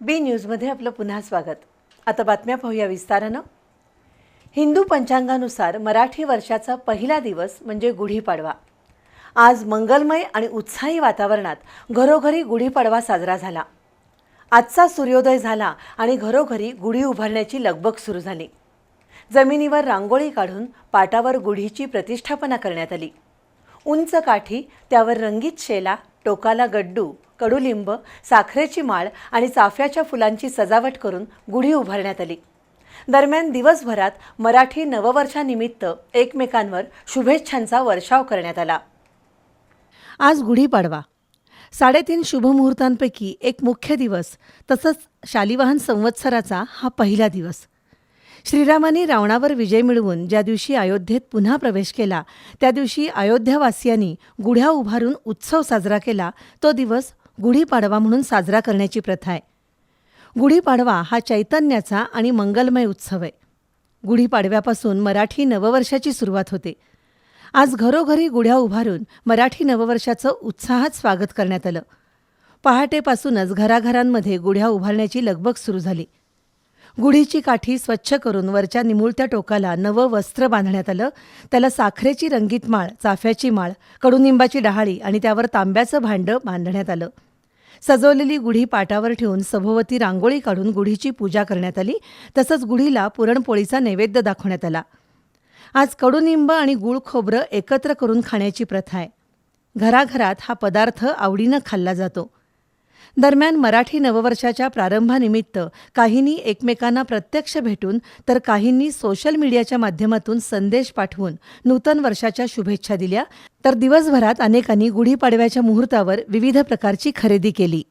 बी न्यूजमध्ये आपलं पुन्हा स्वागत. आता बातम्या पाहूया विस्तारानं. हिंदू पंचांगानुसार मराठी वर्षाचा पहिला दिवस म्हणजे गुढीपाडवा. आज मंगलमय आणि उत्साही वातावरणात घरोघरी गुढीपाडवा साजरा झाला. आजचा सूर्योदय झाला आणि घरोघरी गुढी उभारण्याची लगबग सुरू झाली. जमिनीवर रांगोळी काढून पाटावर गुढीची प्रतिष्ठापना करण्यात आली. उंच काठी त्यावर रंगीत शेला टोकाला गड्डू कडुलिंब साखरेची माळ आणि चाफ्याच्या फुलांची सजावट करून गुढी उभारण्यात आली. दरम्यान दिवसभरात मराठी नववर्षानिमित्त एकमेकांवर शुभेच्छांचा वर्षाव करण्यात आला. आज गुढीपाडवा साडेतीन शुभमुहूर्तांपैकी एक मुख्य दिवस तसंच शालिवाहन संवत्सराचा हा पहिला दिवस. श्रीरामांनी रावणावर विजय मिळवून ज्या दिवशी अयोध्येत पुन्हा प्रवेश केला त्या दिवशी अयोध्यावासियांनी गुढ्या उभारून उत्सव साजरा केला तो दिवस गुढीपाडवा म्हणून साजरा करण्याची प्रथा आहे. गुढीपाडवा हा चैतन्याचा आणि मंगलमय उत्सव आहे. गुढीपाडव्यापासून मराठी नववर्षाची सुरुवात होते. आज घरोघरी गुढ्या उभारून मराठी नववर्षाचं उत्साहात स्वागत करण्यात आलं. पहाटेपासूनच घराघरांमध्ये गुढ्या उभारण्याची लगबग सुरू झाली. गुढीची काठी स्वच्छ करून वरच्या निमुळत्या टोकाला नवं वस्त्र बांधण्यात आलं. त्याला साखरेची रंगीत माळ चाफ्याची माळ कडुनिंबाची डहाळी आणि त्यावर तांब्याचं भांडं बांधण्यात आलं. सजवलेली गुढी पाटावर ठेवून सभोवती रांगोळी काढून गुढीची पूजा करण्यात आली. तसंच गुढीला पुरणपोळीचा नैवेद्य दाखवण्यात आला. आज कडुनिंब आणि गुळ खोबरं एकत्र करून खाण्याची प्रथा आहे. घराघरात हा पदार्थ आवडीनं खाल्ला जातो. दरम्यान मराठी नववर्षाच्या प्रारंभानिमित्त काहींनी एकमेकांना प्रत्यक्ष भेटून तर काहींनी सोशल मीडियाच्या माध्यमातून संदेश पाठवून नूतन वर्षाच्या शुभेच्छा दिल्या. तर दिवसभरात अनेकांनी गुढीपाडव्याच्या मुहूर्तावर विविध प्रकारची खरेदी केली.